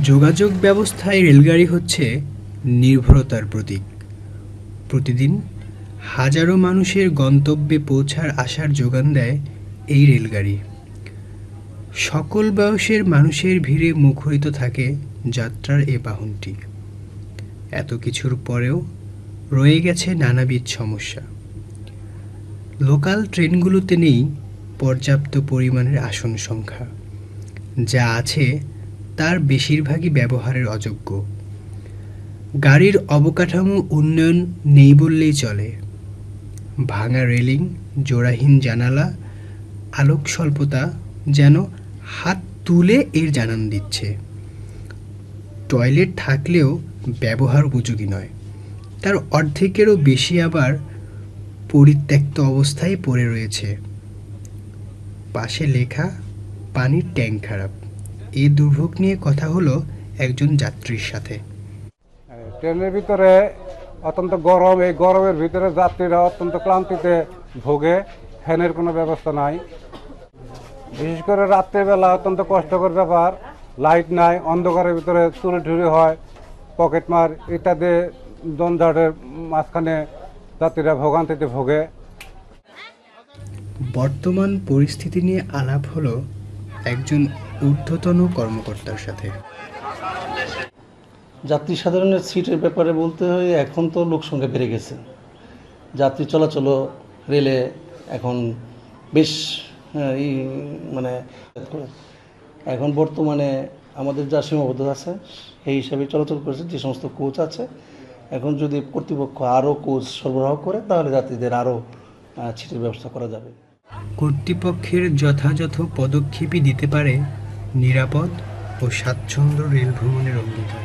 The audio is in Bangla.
যোগাযোগ ব্যবস্থায় রেলগাড়ি হচ্ছে নির্ভরতার প্রতীক। প্রতিদিন হাজারো মানুষের গন্তব্যে পৌঁছার আশার যোগান দেয় এই রেলগাড়ি। সকল বয়সের মানুষের ভিড়ে মুখরিত থাকে যাত্রার এ বাহনটি। এত কিছুর পরেও রয়ে গেছে নানাবিধ সমস্যা। লোকাল ট্রেনগুলোতে নেই পর্যাপ্ত পরিমাণের আসন সংখ্যা। যা আছে তার বেশিরভাগই ব্যবহারের অযোগ্য। গাড়ির অবকাঠামো উন্নয়ন নেই বললেই চলে। ভাঙা রেলিং, জোড়াহীন জানালা, আলোক স্বল্পতা যেন হাত তুলে এর জানান দিচ্ছে। টয়লেট থাকলেও ব্যবহার উপযোগী নয়। তার অর্ধেকেরও বেশি আবার পরিত্যক্ত অবস্থায় পড়ে রয়েছে। পাশে লেখা, পানির ট্যাঙ্ক খারাপ। এই দুর্ভোগ নিয়ে কথা হলো একজন যাত্রীর সাথে। ট্রেনের ভিতরে অত্যন্ত গরম এই গরমের ভিতরে যাত্রীরা অত্যন্ত ক্লান্তিতে ভোগে ফ্যানের কোনো ব্যবস্থা নাই। বিশেষ করে রাত্রেবেলা অত্যন্ত কষ্টকর ব্যাপার লাইট নাই অন্ধকারের ভিতরে চুরি ঠুরি হয় পকেটমার ইত্যাদি জঞ্জাটের মাঝখানে যাত্রীরা ভোগান্তিতে ভোগে। বর্তমান পরিস্থিতি নিয়ে আলাপ হলো একজন ঊর্ধ্বতন কর্মকর্তার সাথে। যাত্রী সাধারণের সিটের ব্যাপারে বলতে হয়, এখন তো লোক সংখ্যা বেড়ে গেছে। যাত্রী চলাচল রেলে এখন বেশ মানে এখন বর্তমানে আমাদের যা সীমাবদ্ধতা আছে, সেই হিসাবে চলাচল করেছে, যে সমস্ত কোচ আছে, এখন যদি কর্তৃপক্ষ আরও কোচ সরবরাহ করে, তাহলে যাত্রীদের আরও সিটের ব্যবস্থা করা যাবে। কর্তৃপক্ষের যথাযথ পদক্ষেপই দিতে পারে নিরাপদ ও স্বাচ্ছন্দ্য রেল ভ্রমণের অঙ্গীকার।